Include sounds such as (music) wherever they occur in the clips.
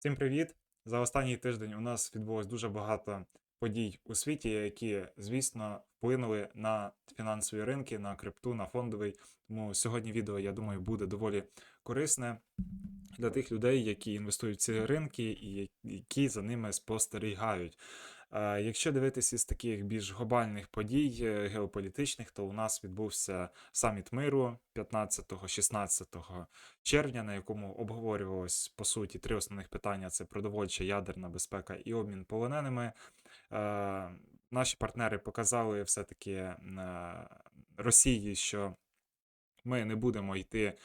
Всім привіт! За останній тиждень у нас відбулось дуже багато подій у світі, які, звісно, вплинули на фінансові ринки, на крипту, на фондовий. Тому сьогодні відео, я думаю, буде доволі корисне для тих людей, які інвестують в ці ринки і які за ними спостерігають. Якщо дивитися з таких більш глобальних подій е, геополітичних, то у нас відбувся саміт миру 15-16 червня, на якому обговорювалось по суті три основних питання: це продовольча, ядерна безпека і обмін полоненими. Наші партнери показали все-таки е, Росії, що ми не будемо йти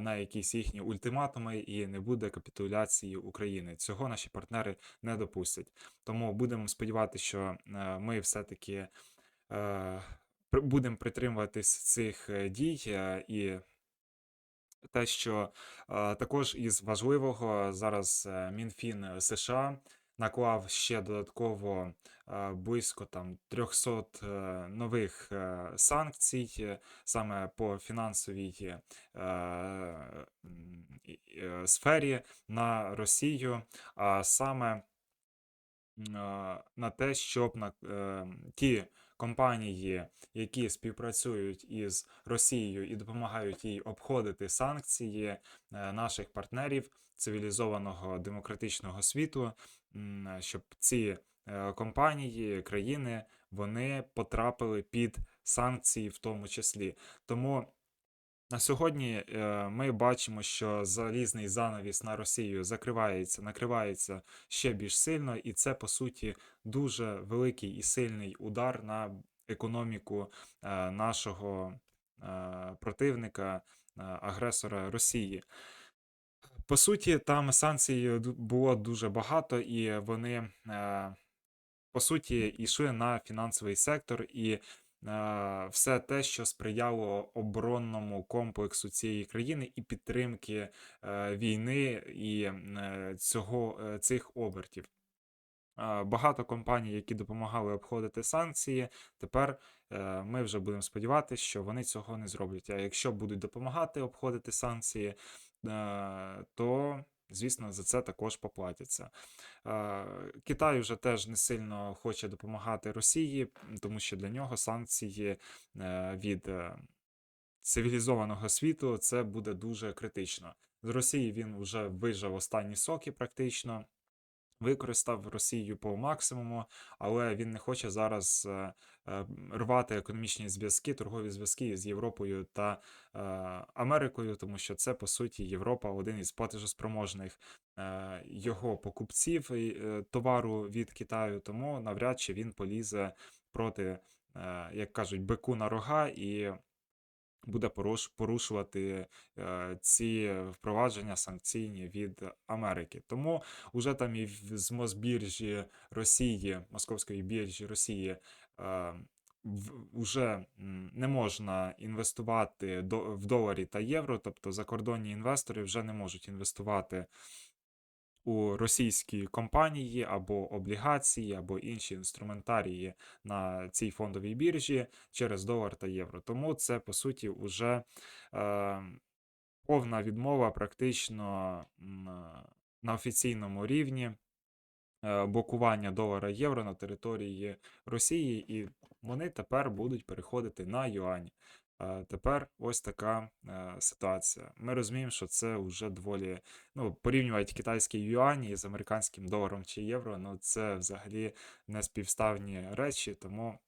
на якісь їхні ультиматуми і не буде капітуляції України. Цього наші партнери не допустять. Тому будемо сподіватися, що е, ми все-таки е, будемо притримуватись цих е, дій е, і те, що е, також із важливого зараз е, Мінфін е, США наклав ще додатково е, близько там 300 е, нових е, санкцій саме по фінансовій сфері на Росію, а саме на те, щоб на ті компанії, які співпрацюють із Росією і допомагають їй обходити санкції е, наших партнерів цивілізованого демократичного світу, щоб ці е, компанії, країни вони потрапили під санкції в тому числі. Тому на сьогодні е, ми бачимо, що залізний занавіс на Росію закривається, накривається ще більш сильно, і це по суті дуже великий і сильний удар на економіку е, нашого е, противника, агресора Росії. По суті, там санкцій було дуже багато, і вони по суті, йшли на фінансовий сектор і все те, що сприяло оборонному комплексу цієї країни і підтримки е, війни і е, цього, е, цих обертів. Е, Багато компаній, які допомагали обходити санкції, тепер е, ми вже будемо сподіватися, що вони цього не зроблять. А якщо будуть допомагати обходити санкції, е, то, звісно, за це також поплатяться. Китай вже теж не сильно хоче допомагати Росії, тому що для нього санкції е, від е, цивілізованого світу це буде дуже критично. З Росії він вже вижав останні соки практично використав Росію по максимуму, але він не хоче зараз е, е, рвати економічні зв'язки, торгові зв'язки з Європою та е, Америкою, тому що це по суті Європа один із платежоспроможних його покупців товару від Китаю, тому навряд чи він полізе проти, як кажуть, бику на рога і. Буде порушувати е, ці впровадження санкційні від Америки. Тому Уже там і з Мосбіржі Росії, Московської біржі Росії, е, вже не можна інвестувати в доларі та євро, тобто закордонні інвестори вже не можуть інвестувати у російські компанії або облігації, або інші інструментарії на цій фондовій біржі через долар та євро. Тому це по суті вже е, повна відмова практично на офіційному рівні е, блокування долара євро на території Росії, і вони тепер будуть переходити на юані. Е, Тепер ось така е, ситуація. Ми розуміємо, що це вже доволі ну, порівнювати китайський юань із американським доларом чи євро, ну це взагалі не співставні речі, тому.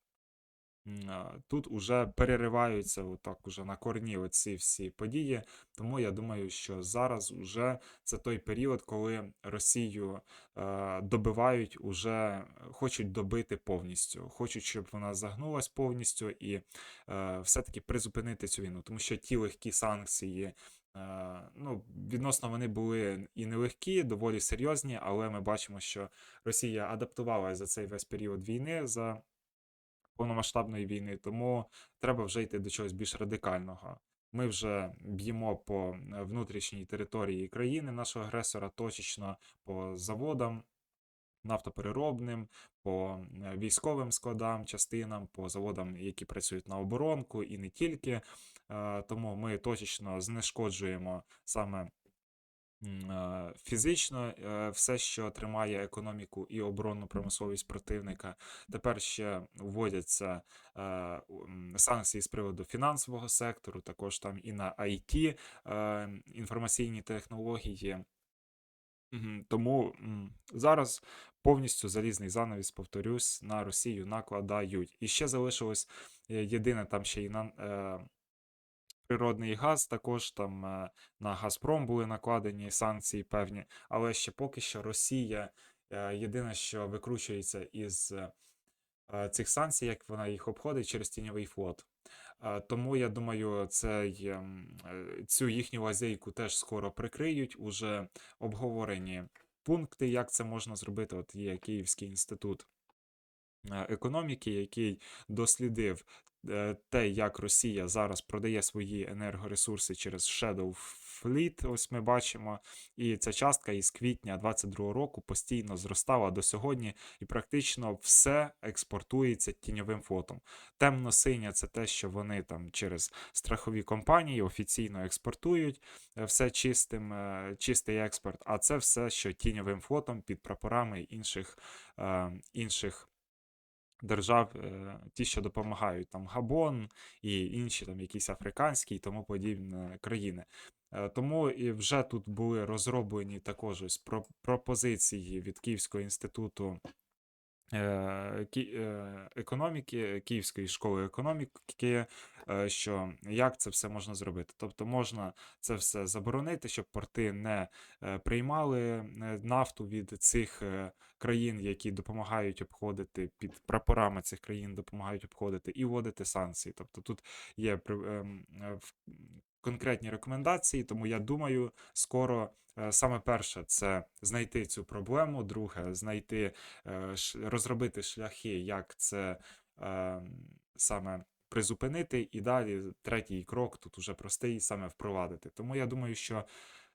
Тут уже перериваються отак уже на корні оці всі події. Тому я думаю, що зараз уже це той період, коли Росію е, добивають, уже хочуть добити повністю, хочуть, щоб вона загнулась повністю і е, все-таки призупинити цю війну, тому що ті легкі санкції. е, Ну, відносно вони були і нелегкі, доволі серйозні, але ми бачимо, що Росія адаптувалася за цей весь період війни за повномасштабної війни, тому треба вже йти до чогось більш радикального. Ми вже б'ємо по е, внутрішній території країни нашого агресора, точечно по заводам нафтопереробним, по е, військовим складам, частинам, по заводам, які працюють на оборонку, і не тільки. Е, Тому ми точечно знешкоджуємо саме фізично е, все, що тримає економіку і оборонну промисловість противника. Тепер ще вводяться е, санкції з приводу фінансового сектору, також там і на IT, е, інформаційні технології. Тому зараз повністю залізний занавіс, повторюсь, на Росію накладають. І ще залишилось е, єдине там ще і на е, природний газ, також там е, на Газпром були накладені санкції певні, але ще поки що Росія е, єдине, що викручується із е, цих санкцій, як вона їх обходить через тіньовий флот. Тому я думаю, цей, цю їхню лазейку теж скоро прикриють. Уже обговорені пункти, як це можна зробити. От є Київський інститут економіки, який дослідив те, як Росія зараз продає свої енергоресурси через Shadow Fleet, ось ми бачимо, і ця частка із квітня 22 року постійно зростала до сьогодні, і практично все експортується тіньовим флотом. Темно-синя це те, що вони там через страхові компанії офіційно експортують, е, все чистим, е, чистий експорт, а це все, що тіньовим флотом під прапорами інших, е, інших держав, е, ті, що допомагають, там Габон і інші там якісь африканські і тому подібні країни. Е, Тому і вже тут були розроблені також ось про- пропозиції від Київського інституту економіки, Київської школи економіки, е, що як це все можна зробити. Тобто можна це все заборонити, щоб порти не е, приймали е, нафту від цих е, країн, які допомагають обходити під прапорами цих країн, допомагають обходити і вводити санкції. Тобто тут є ем, е, конкретні рекомендації, тому я думаю, скоро е, саме перше це знайти цю проблему, друге знайти е, розробити шляхи, як це е, саме призупинити, і далі третій крок тут уже простий, саме впровадити. Тому я думаю, що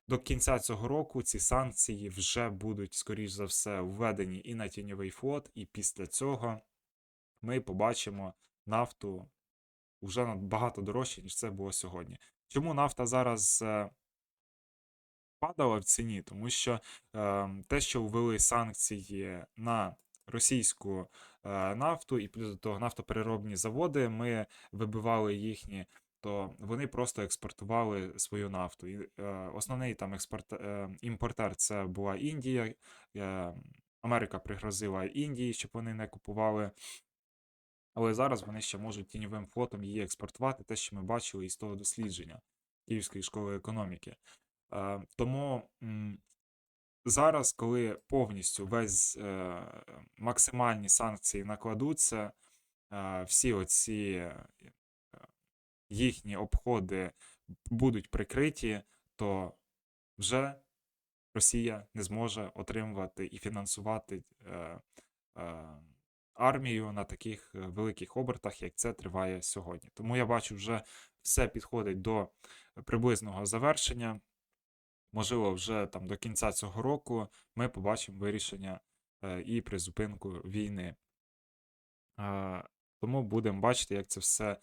до кінця цього року ці санкції вже будуть, скоріш за все, введені і на тіньовий флот, і після цього ми побачимо нафту вже набагато дорожче, ніж це було сьогодні. Чому нафта зараз е, падала в ціні? Тому що е, те, що ввели санкції на російську е, нафту, і плюс до того нафтопереробні заводи, ми вибивали їхні, то вони просто експортували свою нафту. І е, основний там експорт, е, імпортер це була Індія. Е, Америка пригрозила Індії, щоб вони не купували. Але зараз вони ще можуть тіньовим флотом її експортувати, те, що ми бачили із того дослідження Київської школи економіки. Е, тому зараз, коли повністю весь е, максимальні санкції накладуться, е, всі оці їхні обходи будуть прикриті, то вже Росія не зможе отримувати і фінансувати е, е, армію на таких е, великих обертах, як це триває сьогодні. Тому я бачу, вже все підходить до приблизного завершення. Можливо, вже там до кінця цього року ми побачимо вирішення е, і призупинку війни. Е, Тому будемо бачити, як це все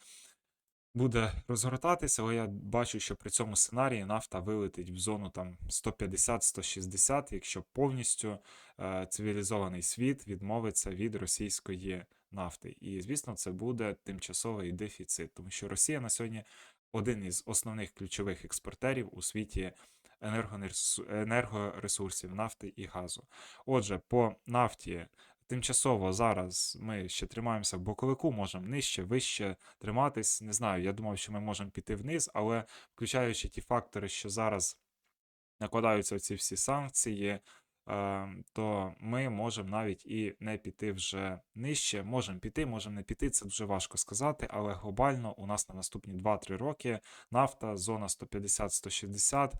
буде розгортатися, але я бачу, що при цьому сценарії нафта вилетить в зону там 150-160, якщо повністю е, цивілізований світ відмовиться від російської нафти. І, звісно, це буде тимчасовий дефіцит, тому що Росія на сьогодні один із основних ключових експортерів у світі енергоресурсів нафти і газу. Отже, по нафті тимчасово зараз ми ще тримаємося в боковику, можемо нижче, вище триматись. Не знаю, я думав, що ми можемо піти вниз, але включаючи ті фактори, що зараз накладаються ці всі санкції, то ми можемо навіть і не піти вже нижче. Можемо піти, можемо не піти. Це дуже важко сказати, але глобально у нас на наступні 2-3 роки нафта, зона 150-160,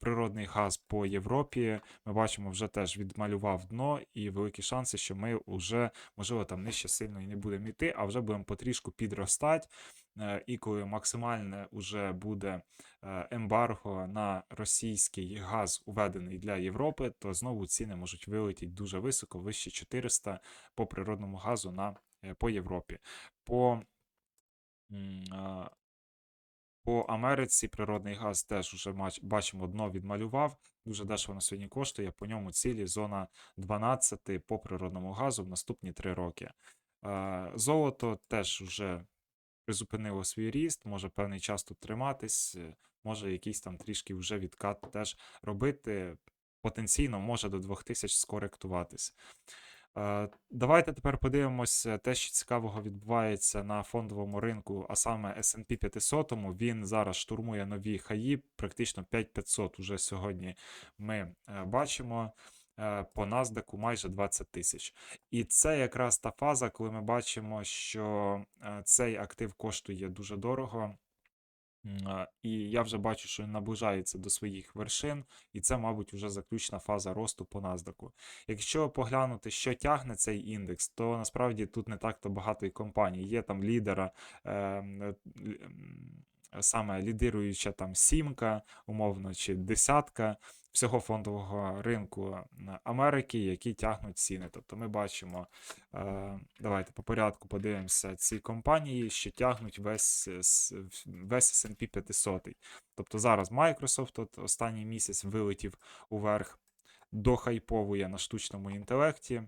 природний газ по Європі. Ми бачимо, вже теж відмалював дно, і великі шанси, що ми вже, можливо, там нижче сильно і не будемо йти, а вже будемо потрішку підростати. Е, І коли максимальне вже буде е, ембарго на російський газ уведений для Європи, то знову ціни можуть вилетіти дуже високо, вище 400 по природному газу на, е, по Європі. По, По Америці природний газ теж мач- бачимо дно відмалював. Дуже дешево на сьогодні коштує. По ньому цілі зона 12 по природному газу в наступні 3 роки. Золото теж вже призупинило свій ріст, може певний час тут триматись, е, може якийсь там трішки вже відкат теж робити. Потенційно може до 2000 скоректуватись. Е, Давайте тепер подивимося те, що цікавого відбувається на фондовому ринку, а саме S&P 500. Він зараз штурмує нові хаї, практично 5500 уже сьогодні ми е, бачимо. Е, По NASDAQ майже 20 тисяч. І це якраз та фаза, коли ми бачимо, що е, цей актив коштує дуже дорого. І я вже бачу, що він наближається до своїх вершин, і це, мабуть, вже заключна фаза росту по NASDAQ. Якщо поглянути, що тягне цей індекс, то насправді тут не так-то багато і компаній. Є там лідера, е, саме лідируюча там сімка, умовно, чи десятка всього фондового ринку Америки, які тягнуть ціни. Тобто ми бачимо, е, давайте по порядку подивимося ці компанії, що тягнуть весь, весь S&P 500. Тобто зараз Microsoft от останній місяць вилетів уверх, дохайповує на штучному інтелекті.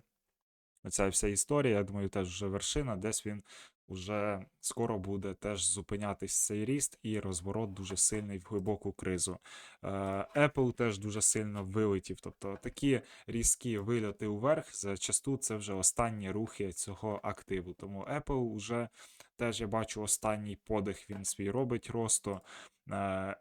Оця вся історія, я думаю, теж вже вершина, десь він уже скоро буде теж зупинятись цей ріст і розворот дуже сильний в глибоку кризу. Е, Apple теж дуже сильно вилетів. Тобто такі різкі вильоти уверх, зачасту це вже останні рухи цього активу. Тому Apple уже теж я бачу останній подих він свій робить росту. Е,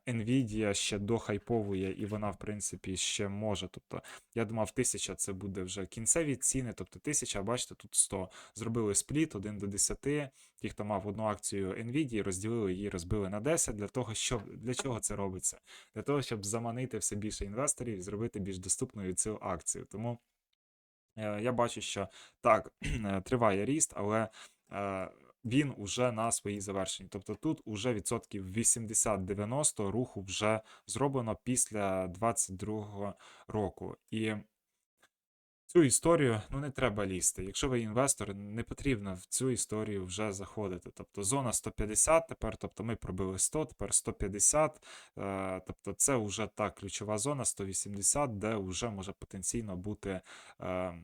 Nvidia ще дохайповує, і вона, в принципі, ще може. Тобто, я думав, 1000 це буде вже кінцеві ціни, тобто 1000, бачите, тут 100. Зробили спліт 1 до 10. Ті, хто мав одну акцію Nvidia, розділили її, розбили на 10. Для того, щоб для чого це робиться? Для того, щоб заманити все більше інвесторів і зробити більш доступною цю акцію. Тому е, я бачу, що так, е, (clears throat) триває ріст, але. Він уже на своїй завершенні. Тобто тут уже відсотків 80-90 руху вже зроблено після 22 року. І цю історію ну не треба лізти. Якщо ви інвестор, не потрібно в цю історію вже заходити. Тобто зона 150 тепер, тобто ми пробили 100, тепер 150. Е, тобто це вже та ключова зона 180, де вже може потенційно бути е,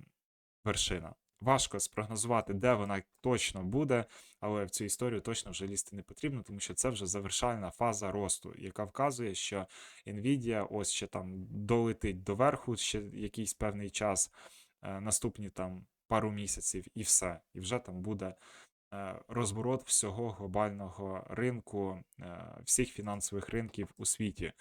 вершина. Важко спрогнозувати, де вона точно буде, але в цю історію точно вже лізти не потрібно, тому що це вже завершальна фаза росту, яка вказує, що Nvidia ось ще там долетить до верху ще якийсь певний час, е, наступні там пару місяців, і все. І вже там буде е, розворот всього глобального ринку, е, всіх фінансових ринків у світі.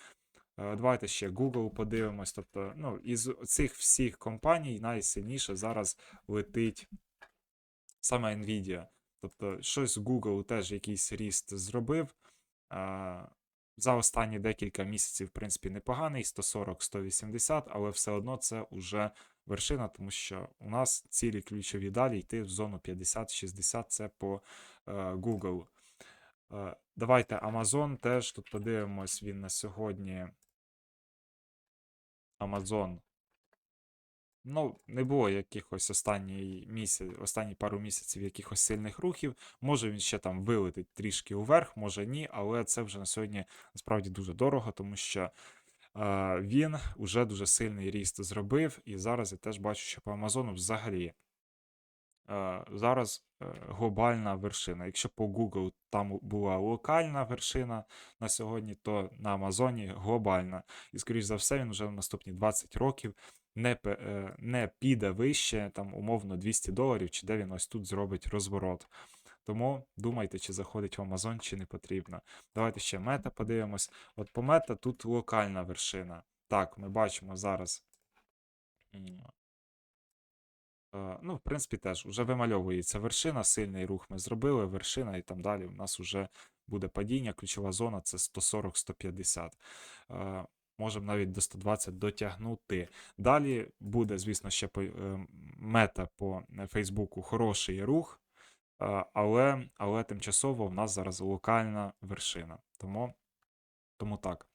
Е, Давайте ще Google подивимось. Тобто, ну, із цих всіх компаній найсильніше зараз летить саме Nvidia. Тобто, щось Google теж якийсь ріст зробив. Е, За останні декілька місяців, в принципі, непоганий, 140-180, але все одно це вже вершина, тому що у нас цілі ключові далі йти в зону 50-60 це по е, Google. Давайте Amazon теж тут подивимось, він на сьогодні. Amazon. Ну, не було якихось останній місяць, останні пару місяців якихось сильних рухів. Може він ще там вилетить трішки уверх, може ні, але це вже на сьогодні насправді дуже дорого, тому що е, він уже дуже сильний ріст зробив. І зараз я теж бачу, що по Амазону взагалі зараз е, глобальна вершина. Якщо по Google там була локальна вершина на сьогодні, то на Амазоні глобальна. І, скоріш за все, він вже в наступні 20 років не, е, не піде вище, там, умовно, 200 доларів, чи де він ось тут зробить розворот. Тому думайте, чи заходить в Amazon, чи не потрібно. Давайте ще мета подивимось. От по мета тут локальна вершина. Так, ми бачимо зараз. Е, Ну, в принципі, теж вже вимальовується вершина, сильний рух ми зробили, вершина, і там далі у нас вже буде падіння. Ключова зона це 140-150. Е, Можемо навіть до 120 дотягнути. Далі буде, звісно, ще е, мета по Фейсбуку хороший рух, але, але тимчасово в нас зараз локальна вершина. Тому, тому так.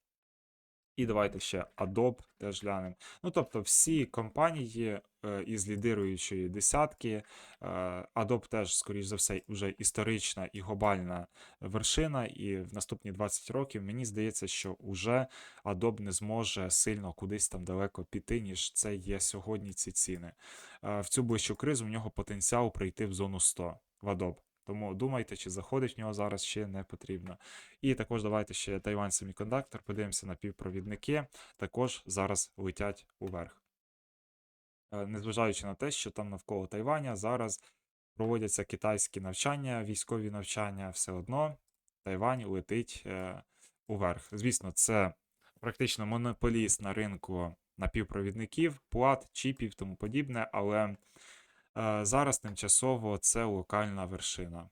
І давайте ще Adobe теж глянемо. Ну, тобто, всі компанії е, із лідируючої десятки. Е, Adobe теж, скоріш за все, вже історична і глобальна вершина. І в наступні 20 років мені здається, що вже Adobe не зможе сильно кудись там далеко піти, ніж це є сьогодні ці ціни. Е, В цю ближчу кризу в нього потенціал прийти в зону 100 в Adobe. Тому думайте, чи заходить в нього зараз ще не потрібно. І також давайте ще Taiwan Semiconductor, подивимося на півпровідники, також зараз летять уверх. Е, Незважаючи на те, що там навколо Тайваня зараз проводяться китайські навчання, військові навчання, все одно Тайвань летить е, уверх. Звісно, це практично монополіст на ринку напівпровідників, плат, чіпів, тому подібне, але зараз тимчасово це локальна вершина.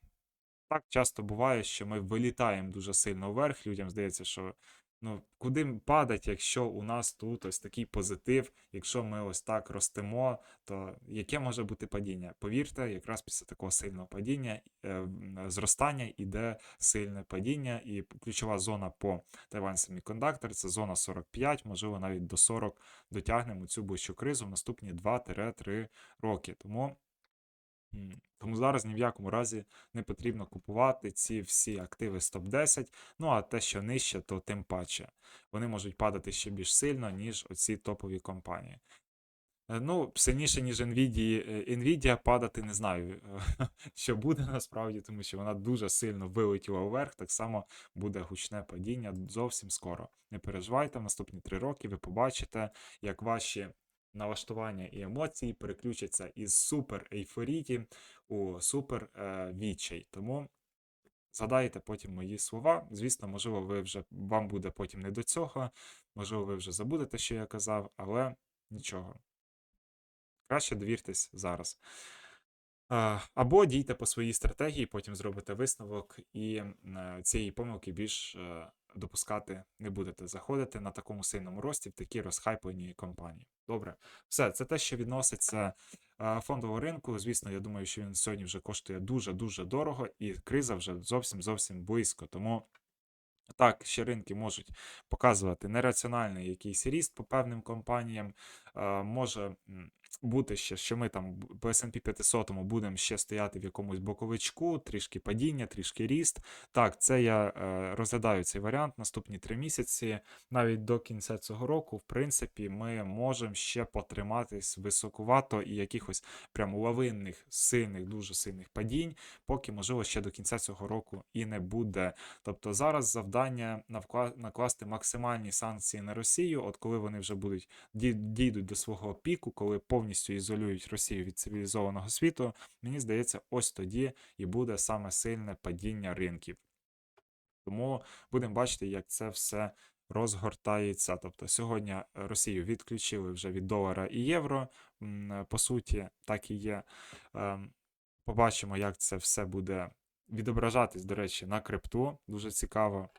Так часто буває, що ми вилітаємо дуже сильно вверх. Людям здається, що ну куди падать, якщо у нас тут ось такий позитив, якщо ми ось так ростемо, то яке може бути падіння? Повірте, якраз після такого сильного падіння, е, зростання іде сильне падіння, і ключова зона по Taiwan Semiconductor – це зона 45, можливо, навіть до 40 дотягнемо цю ближчу кризу в наступні 2-3 роки. Тому Тому зараз ні в якому разі не потрібно купувати ці всі активи з топ-10. Ну а те, що нижче, то тим паче. Вони можуть падати ще більш сильно, ніж оці топові компанії. Е, Ну, сильніше, ніж Nvidia, е, Nvidia падати не знаю, (laughs) що буде насправді, тому що вона дуже сильно вилетіла вверх. Так само буде гучне падіння зовсім скоро. Не переживайте, в наступні три роки ви побачите, як ваші налаштування і емоції переключаться із супер ейфорії у супер е, відчай. Тому згадайте потім мої слова. Звісно, можливо, ви вже вам буде потім не до цього, можливо, ви вже забудете, що я казав, але нічого. Краще довіртесь зараз. Або дійте по своїй стратегії, потім зробите висновок, і е, цієї помилки більш е, допускати не будете. Заходити на такому сильному рості в такі розхайплені компанії. Добре, все, це те, що відноситься е, фондового ринку. Звісно, я думаю, що він сьогодні вже коштує дуже-дуже дорого, і криза вже зовсім зовсім близько. Тому. Так, ще ринки можуть показувати нераціональний якийсь ріст по певним компаніям. Е, може бути ще, що ми там по S&P 500 будемо ще стояти в якомусь боковичку, трішки падіння, трішки ріст. Так, це я е, розглядаю цей варіант наступні три місяці. Навіть до кінця цього року, в принципі, ми можемо ще потриматись високувато і якихось прям лавинних, сильних, дуже сильних падінь, поки, можливо, ще до кінця цього року і не буде. Тобто зараз завдання накласти максимальні санкції на Росію, от коли вони вже будуть дійдуть до свого піку, коли повністю ізолюють Росію від цивілізованого світу, мені здається, ось тоді і буде саме сильне падіння ринків. Тому будемо бачити, як це все розгортається. Тобто сьогодні Росію відключили вже від долара і євро. По суті, так і є. Ем, Побачимо, як це все буде відображатись, до речі, на крипту. Дуже цікаво.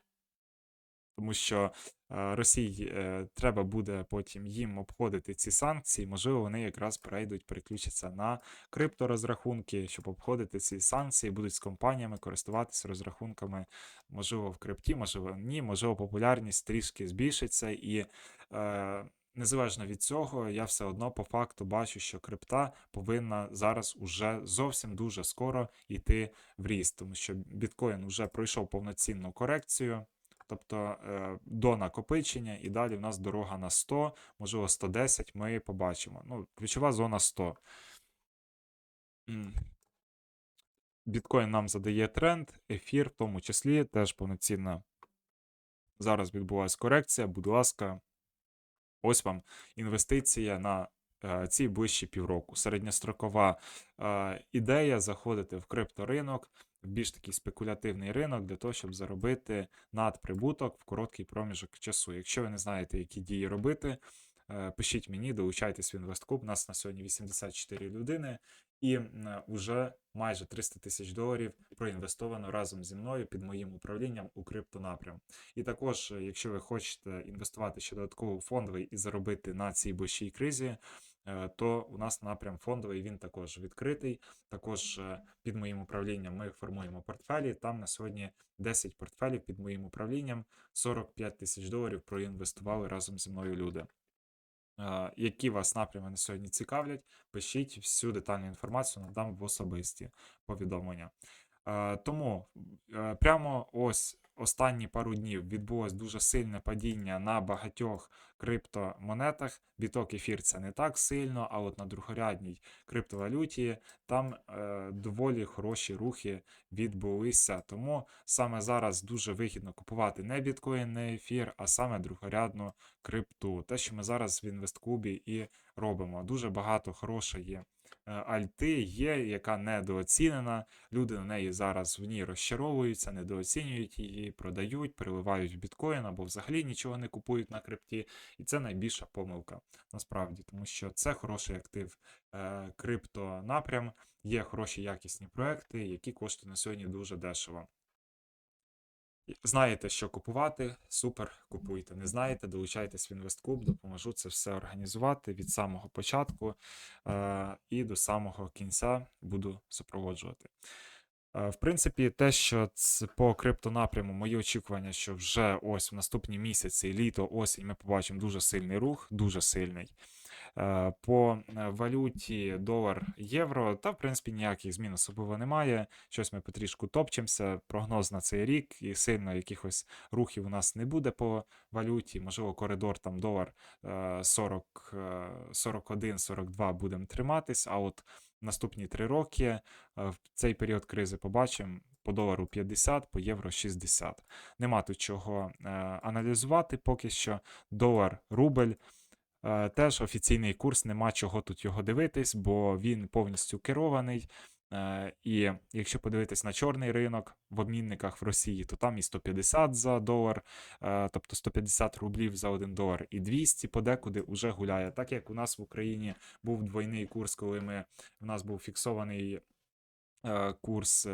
Тому що е, Росії е, треба буде потім їм обходити ці санкції. Можливо, вони якраз перейдуть, переключаться на крипторозрахунки, щоб обходити ці санкції, будуть з компаніями користуватися розрахунками, можливо, в крипті, можливо, ні, можливо, популярність трішки збільшиться і. Е, Незалежно від цього, я все одно по факту бачу, що крипта повинна зараз уже зовсім дуже скоро йти в ріст, тому що біткоін вже пройшов повноцінну корекцію. Тобто е, до накопичення, і далі в нас дорога на 100, можливо, 110 ми побачимо. Ну, ключова зона 100. Біткоін нам задає тренд, ефір в тому числі теж повноцінна. Зараз відбувається корекція. Будь ласка, ось вам інвестиція на е, ці ближчі півроку. Середньострокова е, ідея заходити в крипторинок, більш такий спекулятивний ринок для того, щоб заробити надприбуток в короткий проміжок часу. Якщо ви не знаєте, які дії робити, е, пишіть мені, долучайтесь в інвесткуб. Нас на сьогодні 84 людини, і м, уже майже 300 тисяч доларів проінвестовано разом зі мною під моїм управлінням у криптонапрям. І також, е, якщо ви хочете інвестувати ще додатково у фондовий і заробити на цій ближчій кризі, то у нас напрям фондовий він також відкритий. Також е, під моїм управлінням ми формуємо портфелі. Там на сьогодні 10 портфелів під моїм управлінням, 45 тисяч доларів проінвестували разом зі мною люди. Е, Які вас напрями на сьогодні цікавлять, пишіть всю детальну інформацію, надам в особисті повідомлення. Е, Тому е, прямо ось останні пару днів відбулось дуже сильне падіння на багатьох криптомонетах. Біток ефір це не так сильно, а от на другорядній криптовалюті там е, доволі хороші рухи відбулися. Тому саме зараз дуже вигідно купувати не біткоін, не ефір, а саме другорядну крипту. Те, що ми зараз в інвестклубі і робимо. Дуже багато хорошої альти є, яка недооцінена. Люди на неї зараз в ній розчаровуються, недооцінюють її, продають, переливають в біткоін або взагалі нічого не купують на крипті. І це найбільша помилка насправді, тому що це хороший актив е, криптонапрям, є хороші якісні проекти, які коштують на сьогодні дуже дешево. Знаєте, що купувати, супер, купуйте. Не знаєте, долучайтесь в інвестклуб, допоможу це все організувати від самого початку е, і до самого кінця буду супроводжувати. Е, В принципі, те, що ц- по криптонапряму мої очікування, що вже ось в наступні місяці, літо, осінь, ми побачимо дуже сильний рух, дуже сильний. Е, По е, валюті долар, євро, та в принципі ніяких змін особливо немає. Щось ми потрішку топчемося. Прогноз на цей рік, і сильно якихось рухів у нас не буде по валюті. Можливо, коридор там долар е, 40, е, 41, 42 будемо триматись. А от наступні три роки в цей період кризи побачимо. По долару 50, по євро 60. Нема тут чого е, аналізувати поки що. Долар, рубль. Е, Теж офіційний курс, нема чого тут його дивитись, бо він повністю керований. Е, І якщо подивитись на чорний ринок в обмінниках в Росії, то там і 150 за долар, е, тобто 150 рублів за 1 долар, і 200 подекуди вже гуляє. Так як у нас в Україні був двойний курс, коли ми в нас був фіксований курс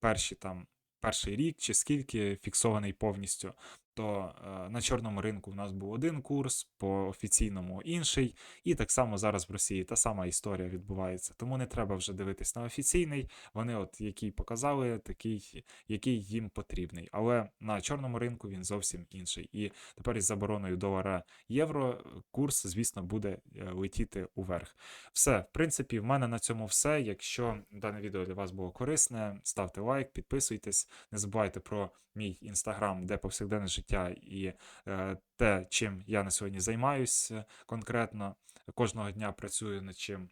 перші там. Перший рік чи скільки фіксований повністю, то е, на чорному ринку в нас був один курс, по офіційному інший, і так само зараз в Росії та сама історія відбувається. Тому не треба вже дивитись на офіційний. Вони, от який показали, такий, який їм потрібний. Але на чорному ринку він зовсім інший. І тепер із забороною долара євро курс, звісно, буде е, летіти уверх. Все, в принципі, в мене на цьому все. Якщо дане відео для вас було корисне, ставте лайк, підписуйтесь, не забувайте про мій інстаграм, де повсякденне життя і е, те, чим я на сьогодні займаюся конкретно. Кожного дня працюю над чим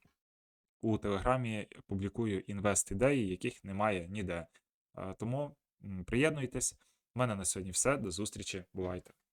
у телеграмі, публікую інвест-ідеї, яких немає ніде. Е, тому приєднуйтесь. У мене на сьогодні все. До зустрічі. Бувайте.